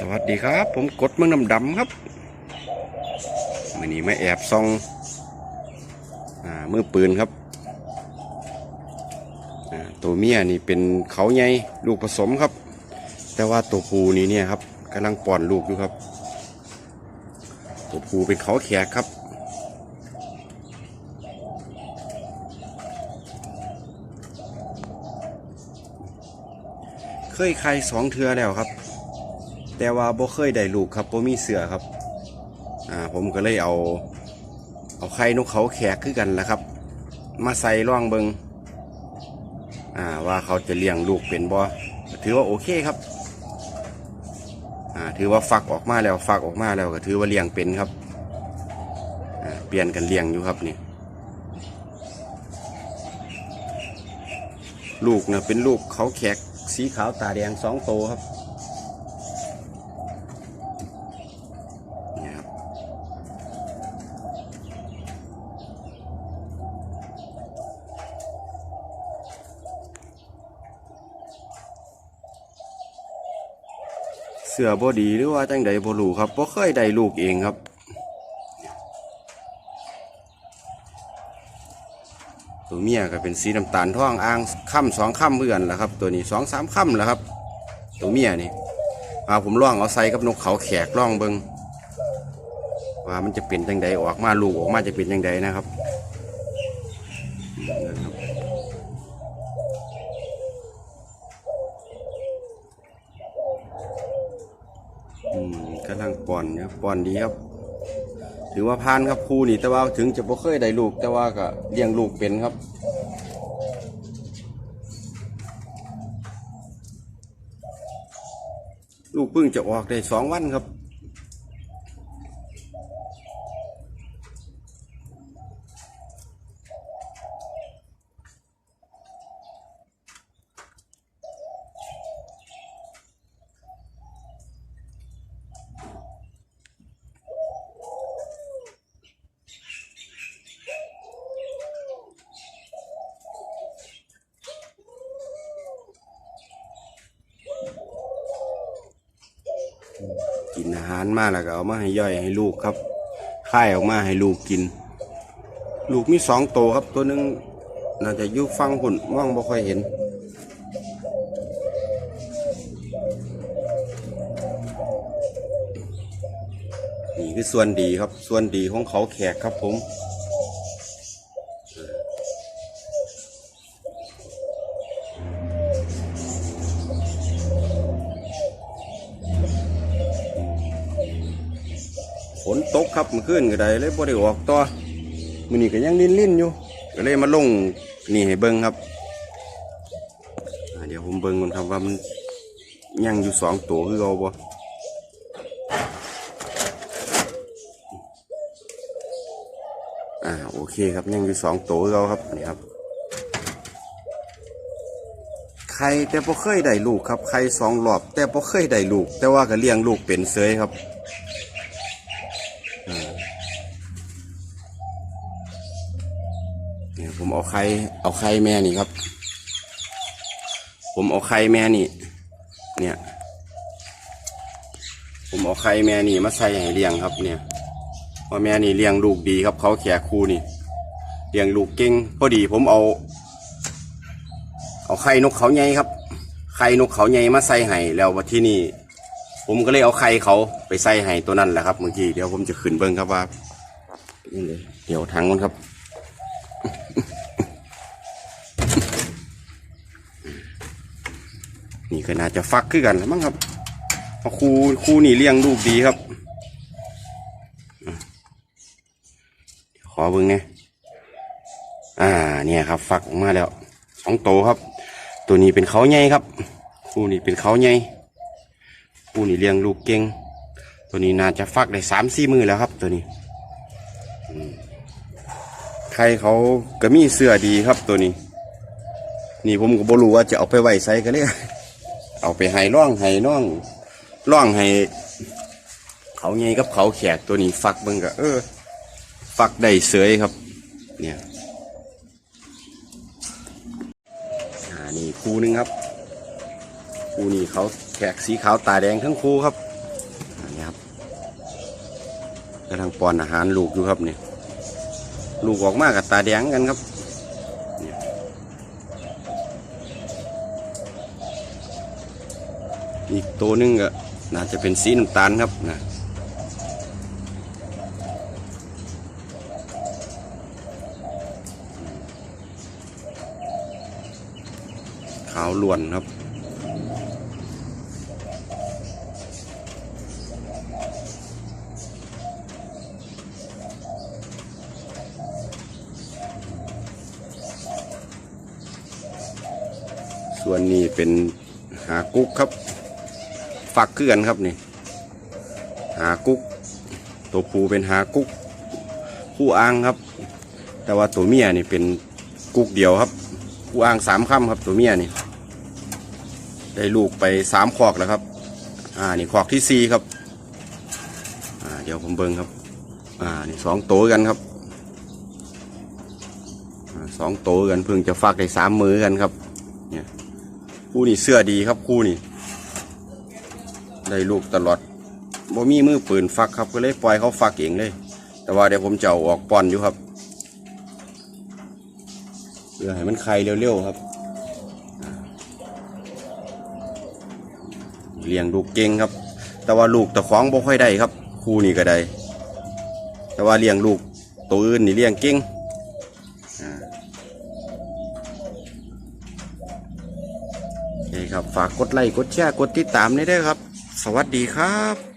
สวัสดีครับ ผมกดเมืองน้ำดำครับมื่อนี้มาแอบซองอมือปืนครับตัวเมียนี่เป็นเขาใหญ่ลูกผสมครับ แต่ว่าตัวผูนี่เนี่ยครับกำลังป้อนลูกอยู่ครับ ตัวผูเป็นเขาแขกครับเคยใครสองเทือแล้วครับ แต่ว่าบ่เคยได้ลูกครับบ่มีเสือครับอ่าผมก็เลยเอา เอาไข่นกเขาแขกขึ้นกันแหละครับ มาใส่ร่องเบิงอ่าว่าเขาจะเลี้ยงลูกเป็นบ่ถือว่าโอเคครับอ่าถือว่าฟักออกมาแล้วฟักออกมาแล้วก็ถือว่าเลี้ยงเป็นครับอ่าเปลี่ยนกันเลี้ยงอยู่ครับนี่ลูกนะเป็นลูกเขาแขกสีขาวตาแดงสองโตวครับนี่ครับ เสือบอดีหรือว่าจังใดบรู้ครับบ่เคยได้ลูกเองครับ ตัวเมียก็เป็นสีน้ำตาลท่องอ่างค่ำสองค่ำเพื่อนแหละครับ ตัวนี้สองสามค่ำแหละครับ ตัวเมียนี่มาผมล่องเอาใส่กับนกเขาแขกล่องเบิงว่ามันจะเป็นจังใดออกมาลูกออกมาจะเป็นจังใดนะครับ กำลังป่อนนะป่อนดีครับ ถือว่าพานครับครูนี่แต่ว่าถึงจะบ่เคยได้ลูก แต่ว่าก็เลี้ยงลูกเป็นครับลูกพึ่งจะออกได้สองวันครับ หารมาแล้วก็เอามาให้ย่อยให้ลูกครับค่ายออกมาให้ลูกกิน ลูกมีสองโตวครับ ตัวหนึ่งน่าจะอยู่ฟังหุ่นมองบ่ค่อยเห็น นี่คือส่วนดีครับ ส่วนดีของเขาแขกครับผม ฝนตกครับมื่อคืนก็ได้เลยบ่ได้ออกต่อมือนี้ก็ยังลิ้นลิ้นๆอยู่ก็เลยมาลงนี่ให้เบิ่งครับเดี๋ยวผมเบิ่งก่อนครับว่ามันยังอยู่สองตัวคือเอาบ่อ่าโอเคครับยังอยู่สองตัวเอาครับนี่ครับไข่แต่บ่เคยได้ลูกครับไข่สองรอบ แต่บ่เคยได้ลูก แต่ว่าก็เลี้ยงลูกเป็นเสยครับ เนี่ยผมเอาไข่เอาไข่แม่นี่ครับ ผมเอาไข่แม่นี่ เนี่ย ผมเอาไข่แม่นี่มาใส่ให้เลี้ยงครับ เนี่ยเพราะแม่นี่เลี้ยงลูกดีครับ เขาแขกคู่นี่เลี้ยงลูกเก่งพอดีผมเอา เอาไข่นกเขาใหญ่ครับไข่นกเขาใหญ่มาใส่ให้แล้วว่าที่นี่ ผมก็เลยเอาไข่เขาไปใส่ให้ตัวนั้นแหละครับเมื่อกี้เดี๋ยวผมจะขึ้นเบิ้งครับว่าเดี๋ยวทั้งมันครับ นี่ก็น่าจะฟักขึ้นกันแล้วมั้งครับเพราะครูครูนี่เลี้ยงลูกดีครับขอเบิ่งเนี่ยอ่า เนี่ยครับ ฟักออกมาแล้วสองโตครับ ตัวนี้เป็นเขาใหญ่ครับครูนี่เป็นเขาใหญ่ครูนี่เลี้ยงลูกเก่ง ตัวนี้น่าจะฟักได้สามสี่มือแล้วครับ ตัวนี้ใครเขาก็มีเสื้อดีครับตัวนี้ นี่ผมก็บรู้ว่าจะเอาไปไว้ใส่กันเลย เอาไปให้ร่องให้น้องร่องให้ เขาไงกับเขาแขกตัวนี้ฟักเบิ่งก็เออ ฟักได้เสยครับ เนี่ยอ่านี่คู่นึงครับ คู่นี้เขาแขกสีขาวตาแดงทั้งคู่ครับนี่ครับกำลังป้อนอาหารลูกอยู่ครับเนี่ยลูกออกมากกับตาแดงกันครับ อีกตัวหนึงก็น่าจะเป็นสีน้ำตาลครับนะขาวล้วนครับส่วนนี้เป็นหากุ๊กครับ ฝักเกลือนครับนี่ หากุ๊กตัวผู้เป็นหากุ๊กผู้อ้างครับ แต่ว่าตัวเมียนี่เป็นกุ๊กเดียวครับผู้อ้างสามค่ำครับตัวเมียนี่ ได้ลูกไปสามขอกแล้วครับ อ่านี่ขอกที่สี่ครับ อ่าเดี๋ยวผมเบิ้งครับ อ่านี่สองโตวกันครับสองโตวกันเพิ่งจะฟักได้สามมือกันครับ เนี่ยคู่นี่เสื้อดีครับคู่นี่ ได้ลูกตลอดบ่มีมือปืนฟักครับก็เลยปล่อยเขาฟักเองเลย แต่ว่าเดี๋ยวผมจะเอาออกป้อนอยู่ครับเพื่อให้มันไข่เร็วๆครับ เลี้ยงลูกเก่งครับ แต่ว่าลูกตะของบ่ค่อยได้ครับ คู่นี่ก็ได้ แต่ว่าเลี้ยงลูกตัวอื่นนี่เลี้ยงเก่งอ่าโอเคครับ ฝากกดไลค์กดแชร์กดติดตามได้ด้วยครับ วัสดีครับ